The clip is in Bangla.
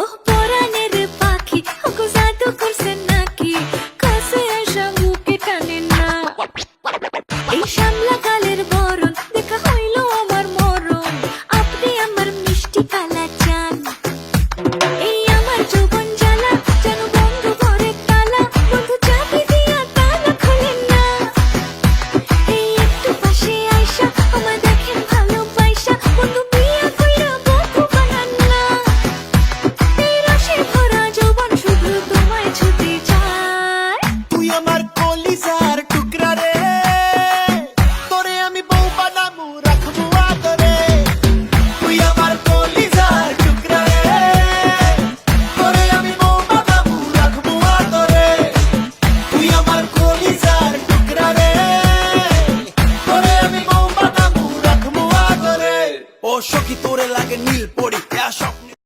এই শ্যামলা কালের ও সখী তোরে লাগে নীল পরি।